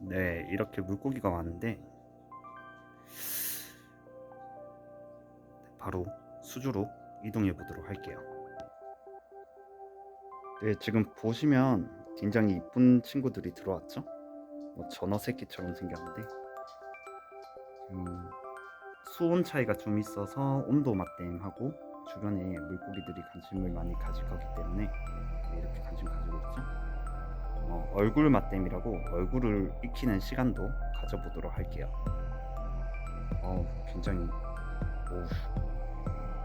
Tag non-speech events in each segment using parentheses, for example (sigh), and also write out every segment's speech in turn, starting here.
네, 이렇게 물고기가 많은데 바로 수주로 이동해 보도록 할게요. 네, 지금 보시면 굉장히 이쁜 친구들이 들어왔죠? 뭐 전어 새끼처럼 생겼는데 음, 수온 차이가 좀 있어서 온도 맞댐하고 주변에 물고기들이 관심을 많이 가질 거기 때문에 얼굴 맞댐이라고 얼굴을 익히는 시간도 가져보도록 할게요. 어, 굉장히 오,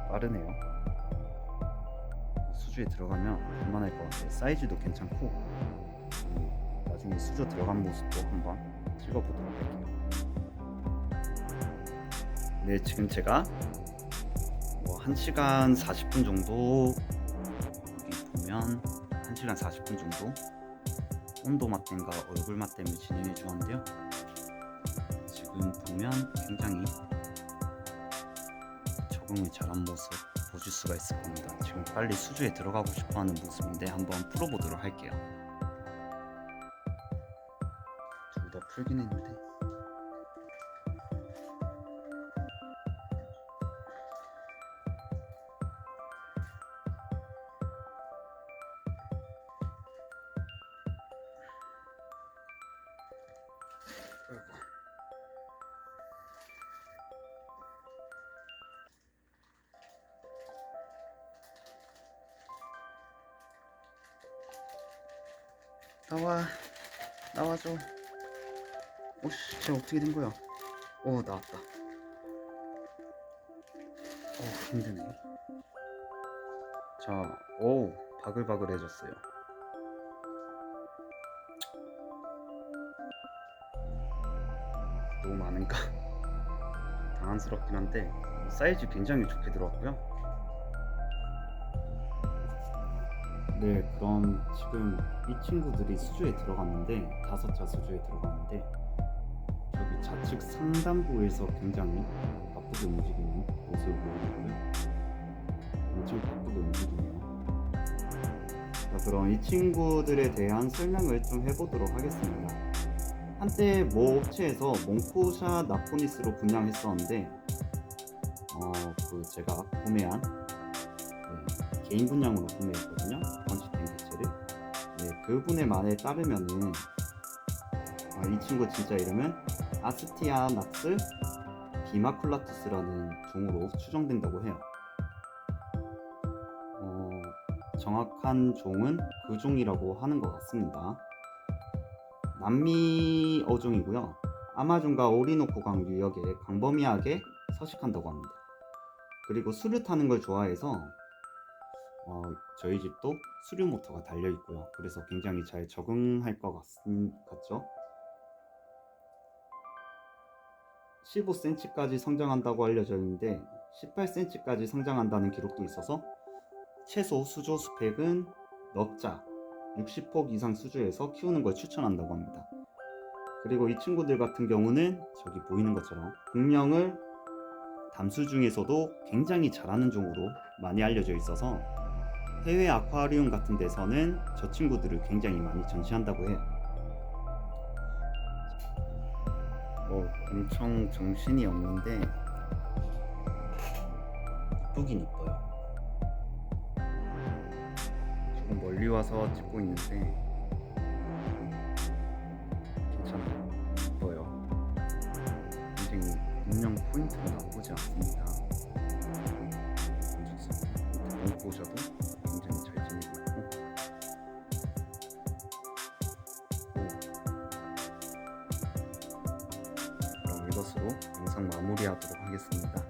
빠르네요. 수주에 들어가면 볼만할 것 같아요. 사이즈도 괜찮고 음, 나중에 수조 들어간 모습도 한번 찍어보도록 할게요. 네, 지금 제가 뭐 1시간 40분 정도 여기 보면 1시간 40분 정도 온도 맞댐과 얼굴 맞댐을 진행해 주었는데요. 지금 보면 굉장히 적응을 잘한 모습 보실 수가 있을 겁니다. 지금 빨리 수주에 들어가고 싶어하는 모습인데 한번 풀어보도록 할게요. 둘 다 풀긴 했는데 나와 나와줘. 오씨 쟤 어떻게 된 거야? 오 나왔다. 오 힘드네. 자오 바글바글해졌어요. 너무 많은가 (laughs) 당황스럽긴 한데 사이즈 굉장히 좋게 들어왔고요 네, 그럼 지금 이 친구들이 수조에 들어갔는데 다섯 자 수조에 들어갔는데 저기 좌측 상단부에서 굉장히 바쁘게 움직이는 모습을 보여주고요. 엄청 바쁘게 움직이네요. 자, 그럼 이 친구들에 대한 설명을 좀 해보도록 하겠습니다. 한때 모 업체에서 몽코샤 나포니스로 분양했었는데 어, 그 제가 구매한 네, 개인 분양으로 구매했거든요. 번치된 개체를. 네, 그분의 말에 따르면은 아, 이 친구 진짜 이름은 아스티아 낙스 비마쿨라투스라는 종으로 추정된다고 해요. 어, 정확한 종은 그 종이라고 하는 것 같습니다. 남미 어종이고요. 아마존과 오리노코강 유역에 광범위하게 서식한다고 합니다. 그리고 수류 타는 걸 좋아해서 어, 저희 집도 수류 모터가 달려 있고요. 그래서 굉장히 잘 적응할 것 같, 같죠? 15cm까지 성장한다고 알려져 있는데 18cm까지 성장한다는 기록도 있어서 최소 수조 스펙은 넉 자, 60폭 이상 수조에서 키우는 걸 추천한다고 합니다. 그리고 이 친구들 같은 경우는 저기 보이는 것처럼 공명을 담수 중에서도 굉장히 잘하는 종으로 많이 알려져 있어서 해외 아쿠아리움 같은 데서는 저 친구들을 굉장히 많이 전시한다고 해요. 어, 엄청 정신이 없는데 이쁘긴 이뻐요. 조금 멀리 와서 찍고 있는데 괜찮아요. 이뻐요. 굉장히 운영 포인트가 나쁘지 않습니다. 밑에 못 보셔도 이것으로 영상 마무리하도록 하겠습니다.